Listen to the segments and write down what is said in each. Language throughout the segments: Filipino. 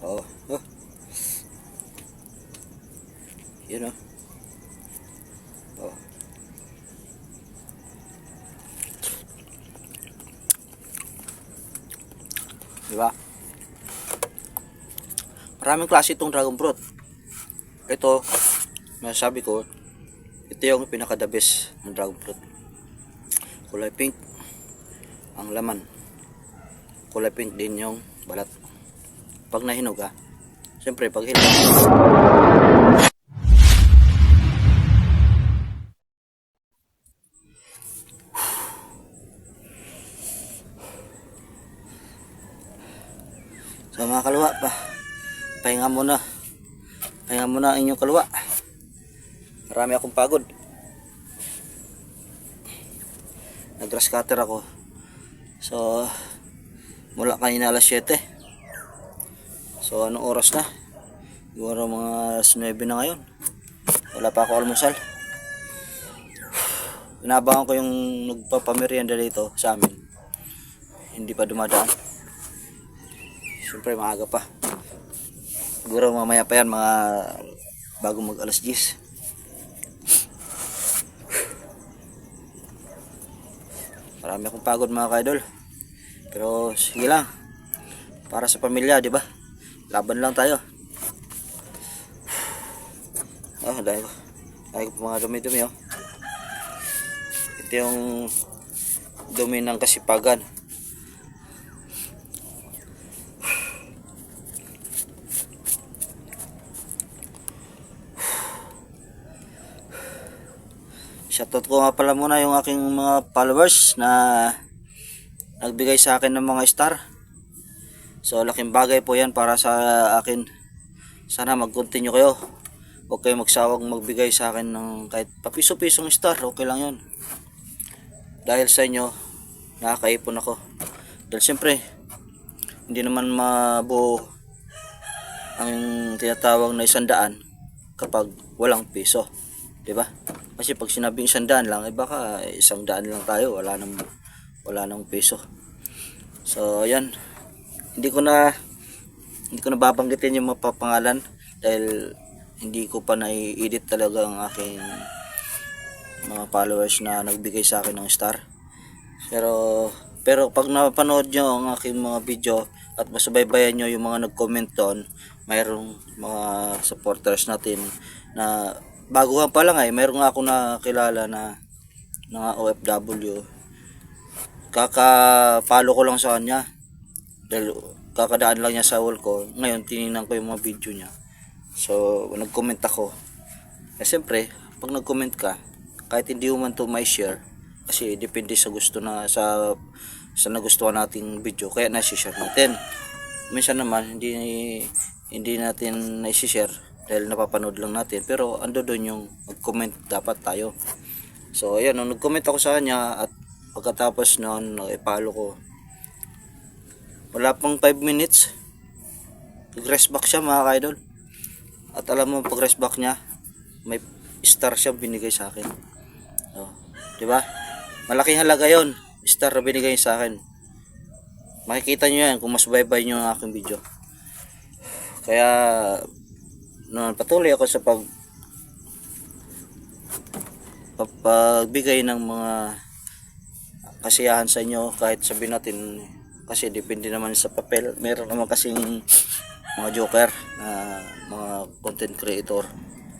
Oh. oh. Yun oh. Oh. Diba? Maraming klase itong dragon fruit. Ito, masasabi ko, ito yung pinaka the best ng dragon fruit. Kulay pink ang laman. Kulay pink din yung balat. Pag nahinog ka, siyempre pag hinog, So mga kaluwa pa, pahinga muna. Pahinga muna ang inyong kaluwa. Marami akong pagod. Nag-grass ako. So, mula kanina alas 7. So, anong oras na? Siguro mga alas 9 na ngayon. Wala pa ako almusal. Inabangan ko yung nagpapamerienda dito sa amin. Hindi pa dumadaan. Siyempre maaga pa. Siguro mamaya pa yan mga bago mag alas 10. Marami akong pagod mga kaidol. Pero sige lang. Para sa pamilya, di ba? Laban lang tayo. Ah, ko. Dahil ko mga dumi-dumi oh. Ito yung dumi ng kasipagan. Shoutout ko nga pala muna yung aking mga followers na nagbigay sa akin ng mga star. So laking bagay po yan para sa akin. Sana mag-continue kayo. Huwag kayo magsawang magbigay sa akin ng kahit papiso-pisong star. Okay lang yun. Dahil sa inyo, nakakaipon ako. Dahil siyempre, hindi naman mabuo ang tinatawag na isang daan kapag walang piso. ba? Kasi pag sinabing isang daan lang, eh baka isang daan lang tayo, wala nang wala nang peso. So, ayan. Hindi ko na hindi ko na babanggitin yung mga pangalan dahil hindi ko pa nai-edit talaga ang aking mga followers na nagbigay sa akin ng star. Pero pero pag napanood nyo ang aking mga video at masubaybayan nyo yung mga nag-comment doon, mayroong mga supporters natin na baguhan pa lang ay mayroon nga ako nakilala na na OFW kaka-follow ko lang sa kanya dahil kakadaan lang niya sa wall ko ngayon tinignan ko yung mga video niya. So nag-comment ako. Eh siyempre pag nag-comment ka kahit hindi mo man to may share kasi depende sa gusto na sa sa nagustuhan nating video kaya na-share natin. Minsan naman hindi hindi natin na-share dahil napapanood lang natin pero ando doon yung mag-comment dapat tayo. So ayan nung nag-comment ako sa kanya at pagkatapos noon i-follow ko wala pang 5 minutes. Nag-rest back siya mga kaidol. At alam mo pag rest back niya may star siya binigay sa akin. Oh, di ba? Malaking halaga yon star na binigay sa akin. Makikita nyo yan kung mas baybay nyo ang aking video. Kaya no, patuloy ako sa pag pagbigay ng mga kasiyahan sa inyo kahit sabihin natin kasi depende naman sa papel. Meron naman kasing mga joker na mga content creator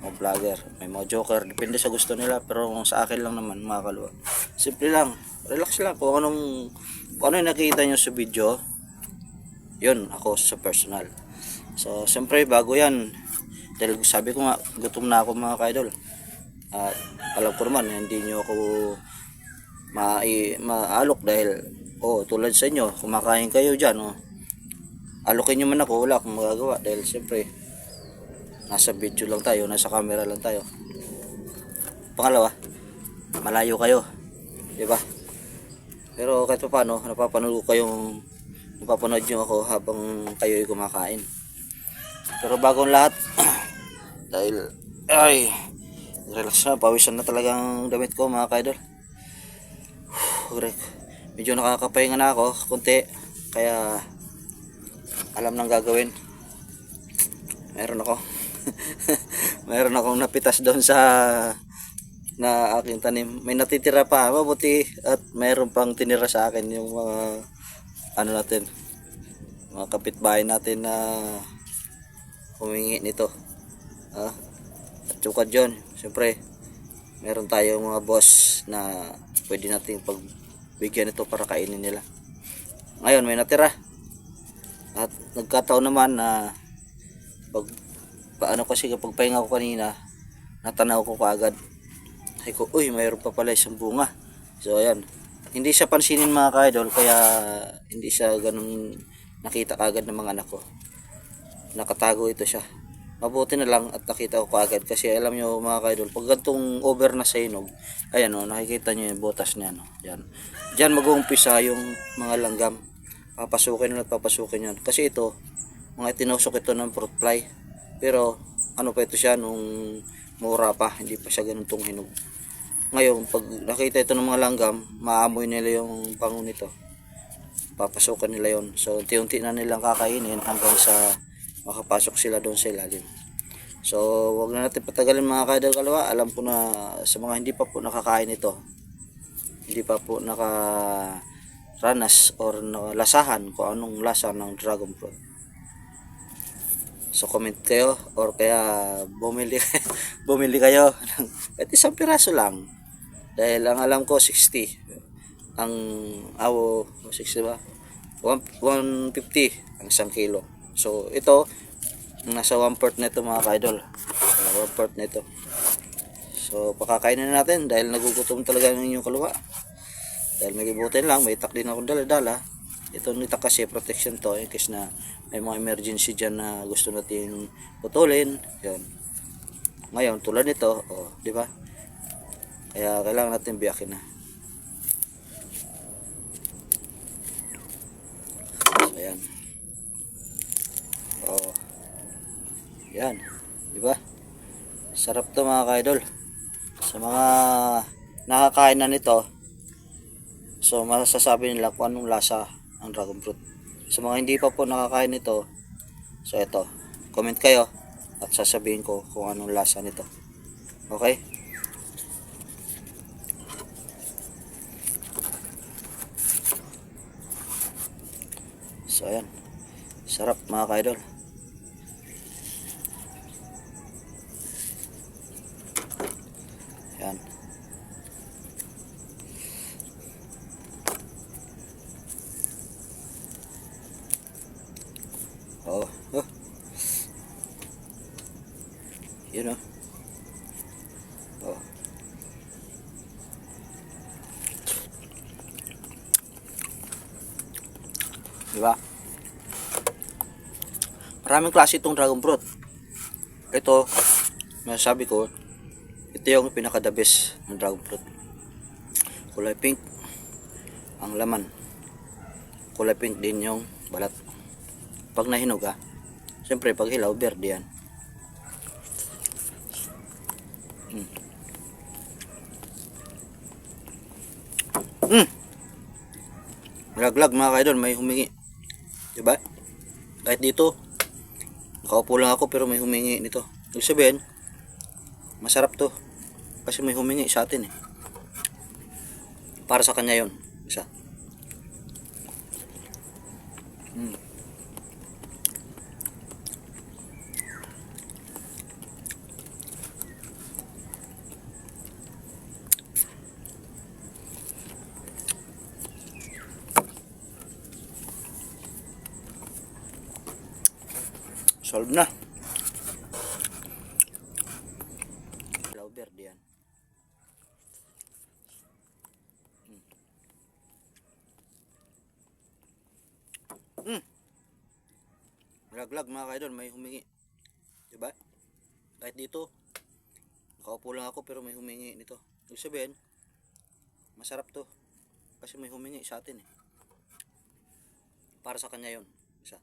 mga vlogger. May mga joker depende sa gusto nila. Pero sa akin lang naman mga kalwa simple lang. Relax lang. Kung anong kung ano yung nakikita nyo sa video yun ako sa personal. So siyempre bago yan. Dahil sabi ko nga gutom na ako mga kaidol. At alam ko naman hindi nyo ako ma maalok dahil oh tulad sa inyo kumakain kayo dyan oh. Alokin nyo man ako wala akong magagawa dahil siyempre nasa video lang tayo nasa camera lang tayo. Pangalawa malayo kayo di ba? Pero kahit pa paano napapanood ko kayong napapanood nyo ako habang kayo ay kumakain. Pero bagong lahat dahil ay relax na pawisan na talagang damit ko mga kaidol. Greg medyo nakakapahinga na ako konti kaya alam nang gagawin meron ako. meron akong napitas doon sa na aking tanim. May natitira pa, mabuti at meron pang tinira sa akin yung mga ano natin, mga kapitbahay natin na humingi nito. Ah, at sukad yun, siyempre, meron tayong mga boss na pwede nating pagbigyan ito para kainin nila. Ngayon, may natira. At nagkataon naman na pag paano kasi kapag pahinga ko kanina, natanaw ko kaagad. Ay ko, uy, mayroon pa pala isang bunga. So, ayan. Hindi siya pansinin mga ka-idol, kaya hindi siya ganun nakita kagad ng mga anak ko. Nakatago ito siya. Mabuti na lang at nakita ko kaagad kasi alam nyo mga ka-idol, pag gantong over na sa inog, ayan o, nakikita nyo yung butas niya. No? Yan. Diyan mag-uumpisa yung mga langgam. Papasukin at papasukin yan. Kasi ito, mga tinusok ito ng fruit fly. Pero ano pa ito siya nung mura pa, hindi pa siya ganun tong hinog. Ngayon, pag nakita ito ng mga langgam, maamoy nila yung bango nito. Papasukan nila yon So, unti-unti na nilang kakainin hanggang sa makapasok sila doon sa ilalim. So, wag na natin patagalin mga kaidol kalawa. Alam ko na sa mga hindi pa po nakakain ito, hindi pa po nakaranas or nakalasahan kung anong lasa ng dragon fruit. So comment kayo or kaya bumili bumili kayo ng kahit isang piraso lang. Dahil ang alam ko 60. Ang awo 60 ba? 1 150 ang isang kilo. So ito nasa 1 port na ito mga ka-idol. 1 port na ito. So pakakainin na natin dahil nagugutom talaga ng inyong kaluwa. Dahil may gibutin lang, may itak din akong dala-dala. Ito nitak kasi protection to in case na may mga emergency dyan na gusto natin putulin. Yun. Ngayon, tulad nito, oh, di ba? Kaya kailangan natin biyakin na. So, ayan. Oh. Yan. Di ba? Sarap to mga ka-idol. Sa mga nakakain na nito, so masasabi nila kung anong lasa ang dragon fruit. Sa mga hindi pa po nakakain nito, so ito, comment kayo at sasabihin ko kung anong lasa nito. Okay? So ayan. Sarap mga ka-idol. Yan. Oh, oh. Yun oh. Oh. Di ba? Maraming klase itong dragon fruit. Ito, masasabi ko, ito yung pinaka the best ng dragon fruit. Kulay pink ang laman. Kulay pink din yung balat. Pag nahinog ah, siyempre pag hilaw, berde yan. Mm. Mm. Laglag mga kaidol, may humingi. Diba? Kahit dito, nakaupo lang ako pero may humingi nito. Ibig sabihin, masarap to. Kasi may humingi sa atin eh. Para sa kanya yon Isa. Mm. Solve na. Ilaw verde yan. Mm. Laglag mga kaidol, may humingi. Diba? Kahit dito, nakaupo lang ako pero may humingi nito. Ibig sabihin, masarap to. Kasi may humingi sa atin eh. Para sa kanya yon Isa.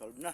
Solve na.